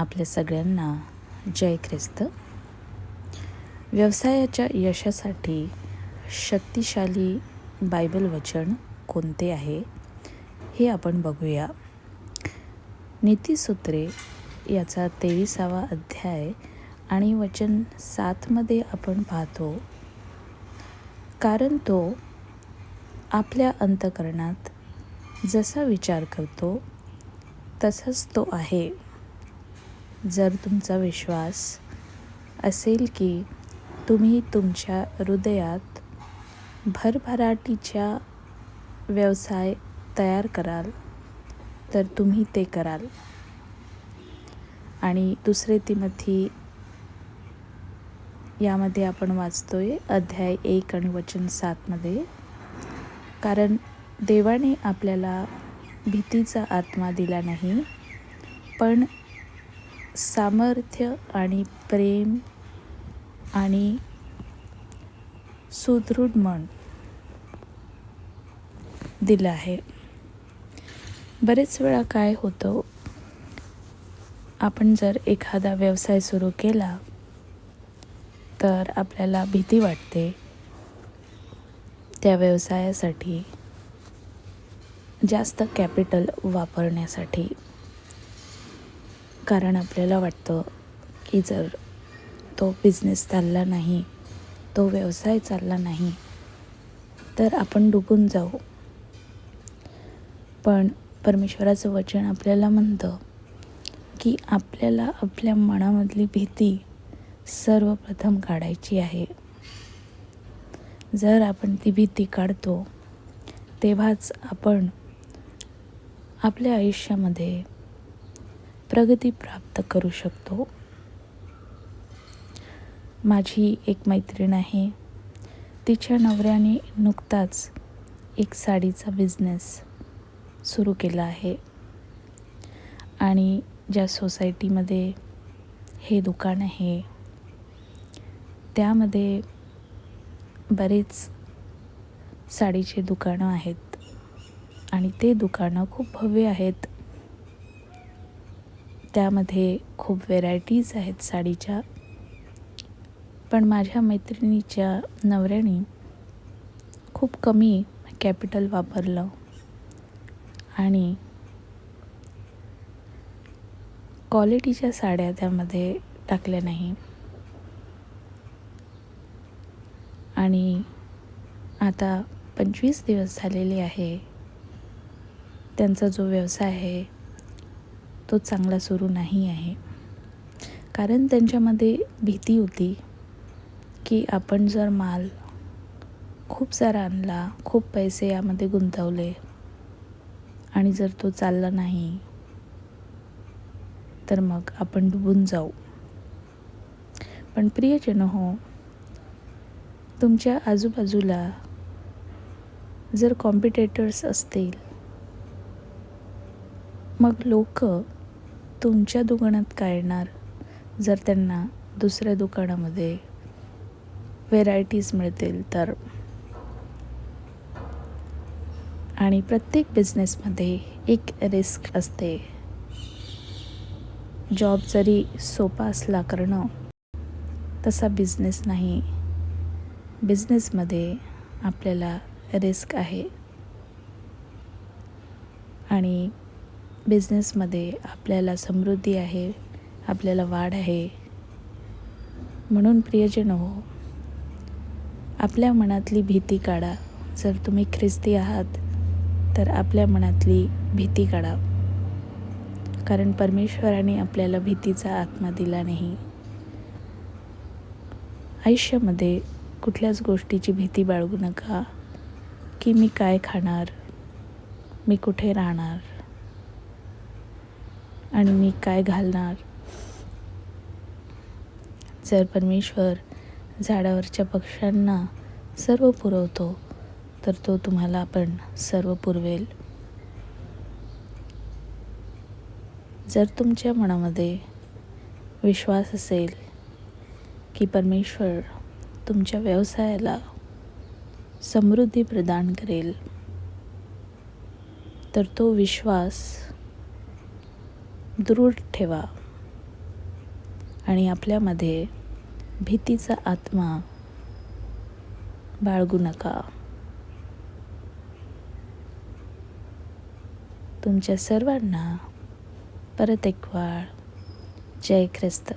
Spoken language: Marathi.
आपल्या सगळ्यांना जय ख्रिस्त. व्यवसायाच्या यशासाठी शक्तिशाली बायबल वचन कोणते आहे हे आपण बघूया. नीतीसूत्रे याचा तेविसावा अध्याय आणि वचन सातमध्ये आपण पाहतो कारण तो आपल्या अंतकरणात जसा विचार करतो तसाच तो आहे. जर तुमचा विश्वास असेल की तुम्ही तुमच्या हृदयात भरभराटीच्या व्यवसाय तयार कराल तर तुम्ही ते कराल. आणि दुसरे तिमथी यामध्ये आपण वाचतोय अध्याय एक आणि वचन सातमध्ये कारण देवाने आपल्याला भीतीचा आत्मा दिला नाही पण सामर्थ्य आणि प्रेम आणि सुदृढ मन दिलं आहे. बरेच वेळा काय होतं आपण जर एखादा व्यवसाय सुरू केला तर आपल्याला भीती वाटते त्या व्यवसायासाठी जास्त कॅपिटल वापरण्यासाठी. कारण आपल्याला वाटतं की जर तो बिझनेस चालला नाही तो व्यवसाय चालला नाही तर आपण डुबून जाऊ. पण परमेश्वराचं वचन आपल्याला म्हणतं की आपल्याला आपल्या मनामधली भीती सर्वप्रथम काढायची आहे. जर आपण ती भीती काढतो तेव्हाच आपण आपल्या आयुष्यामध्ये प्रगती प्राप्त करू शकतो. माझी एक मैत्रीण आहे. तिच्या नवऱ्याने नुकताच एक साडीचा बिझनेस सुरू केला आहे. आणि ज्या सोसायटीमध्ये हे दुकान आहे त्यामध्ये बरेच साडीचे दुकानं आहेत. आणि ते दुकानं खूप भव्य आहेत. त्यामध्ये खूप व्हेरायटीज आहेत साडीच्या. पण माझ्या मैत्रिणीच्या नवऱ्याने खूप कमी कॅपिटल वापरलं. आणि क्वालिटीच्या साड्या त्यामध्ये टाकल्या नाही. आणि आता पंचवीस दिवस झालेले आहे. त्यांचा जो व्यवसाय आहे तो चांगला सुरू नाही आहे. कारण त्यांच्यामध्ये भीती होती की आपण जर माल खूप सारा आणला खूप पैसे यामध्ये गुंतवले आणि जर तो चालला नाही तर मग आपण डुबून जाऊ. पण प्रियजन हो तुमच्या आजूबाजूला जर कॉम्पिटेटर्स असतील मग लोक तुमच्या दुकानात काय येणार जर त्यांना दुसऱ्या दुकानामध्ये व्हेरायटीज मिळतील तर. आणि प्रत्येक बिझनेसमध्ये एक रिस्क असते. जॉब जरी सोपा असला करणं तसा बिझनेस नाही. बिझनेसमध्ये आपल्याला रिस्क आहे. आणि बिझनेसमध्ये आपल्याला समृद्धी आहे आपल्याला वाढ आहे. म्हणून प्रियजन हो आपल्या मनातली भीती काढा. जर तुम्ही ख्रिस्ती आहात तर आपल्या मनातली भीती काढा. कारण परमेश्वराने आपल्याला भीतीचा आत्मा दिला नाही. आयुष्यामध्ये कुठल्याच गोष्टीची भीती बाळगू नका. की मी काय खाणार मी कुठे राहणार? आणि मी काय घालणार? जर परमेश्वर झाडावरच्या पक्ष्यांना सर्व पुरवतो तर तो तुम्हाला पण सर्व पुरवेल. जर तुमच्या मनामध्ये विश्वास असेल की परमेश्वर तुमच्या व्यवसायाला समृद्धी प्रदान करेल तर तो विश्वास दृढ ठेवा. आणि आपल्यामध्ये भीतीचा आत्मा बाळगू नका. तुमच्या सर्वांना परत एक वाळ जय ख्रिस्त.